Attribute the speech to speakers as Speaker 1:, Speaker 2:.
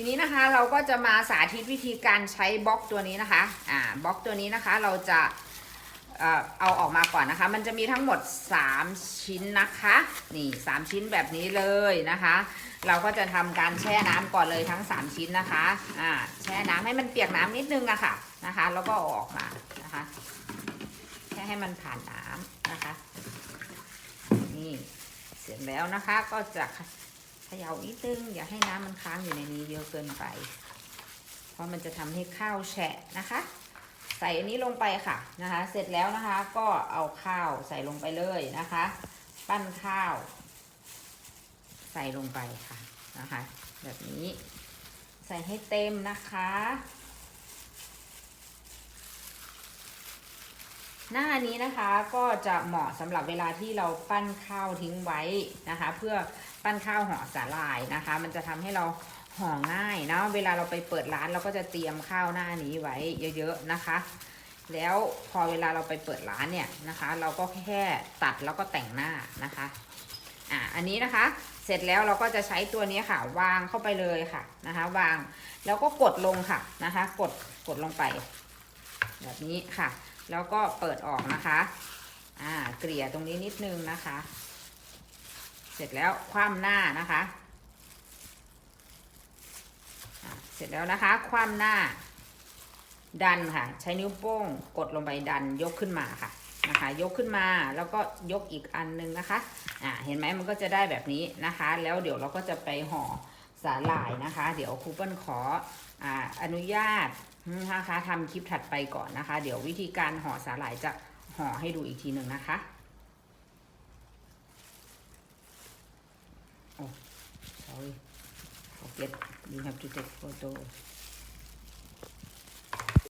Speaker 1: ทีนี้นะคะเราก็จะมาสาธิตวิธีการใช้บล็อกตัวนี้นะคะอ่าบล็อกตัวนี้นะคะเราจะเอออาออกมาก่อนนะคะ มันจะมีทั้งหมด 3 ชิ้นนะคะ นี่ 3 ชิ้นแบบนี้เลยนะคะ เราก็จะทำการแช่น้ำก่อนเลยทั้ง 3 ชิ้นนะคะ อ่า แช่น้ำให้มันเปียกน้ำนิดนึงอะค่ะนะคะ แล้วก็ออกมานะคะ แค่ให้มันผ่านน้ำนะคะ นี่ เสร็จแล้วนะคะ ก็จะ เขย่านิดนึงอย่าให้น้ำมันค้างอยู่ในนี้เยอะเกินไป เพราะมันจะทำให้ข้าวแฉะนะคะ ใส่อันนี้ลงไปค่ะนะคะ เสร็จแล้วนะคะก็เอาข้าวใส่ลงไปเลยนะคะ ปั้นข้าว ใส่ลงไปค่ะนะคะ แบบนี้ ใส่ให้เต็มนะคะ หน้านี้นะคะก็จะเหมาะสำหรับเวลาที่เราปั้นข้าวทิ้งไว้นะคะ เพื่อปั้นข้าวห่อสาหร่ายนะคะ มันจะทำให้เราห่อง่ายนะเวลาเราไปเปิดร้านเราก็จะเตรียมข้าวหน้านี้ไว้เยอะๆนะคะ แล้วพอเวลาเราไปเปิดร้านเนี่ยนะคะ เราก็แค่ตัดแล้วก็แต่งหน้านะคะอะอันนี้นะคะเสร็จแล้วเราก็จะใช้ตัวนี้ค่ะวางเข้าไปเลยค่ะนะคะ วางแล้วก็กดลงค่ะนะคะ กดกดลงไป แบบนี้ค่ะ แล้วก็เปิดออกนะคะ อ่า เกลี่ยตรงนี้นิดนึงนะคะ เสร็จแล้วคว่ำหน้านะคะ เสร็จแล้วนะคะ คว่ำหน้า ดันค่ะ ใช้นิ้วโป้งกดลงไปดันยกขึ้นมาค่ะ นะคะ ยกขึ้นมาแล้วก็ยกอีกอันนึงนะคะ อ่า เห็นไหมมันก็จะได้แบบนี้นะคะ แล้วเดี๋ยวเราก็จะไปห่อ สาหร่ายนะคะ เดี๋ยวครูเปิ้ลขอออนุญาตนะคะทำคลิปถัดไปก่อนนะคะ เดี๋ยววิธีการห่อสาหร่ายจะห่อให้ดูอีกทีหนึ่งนะคะโอ้ sorry forget you have to take photo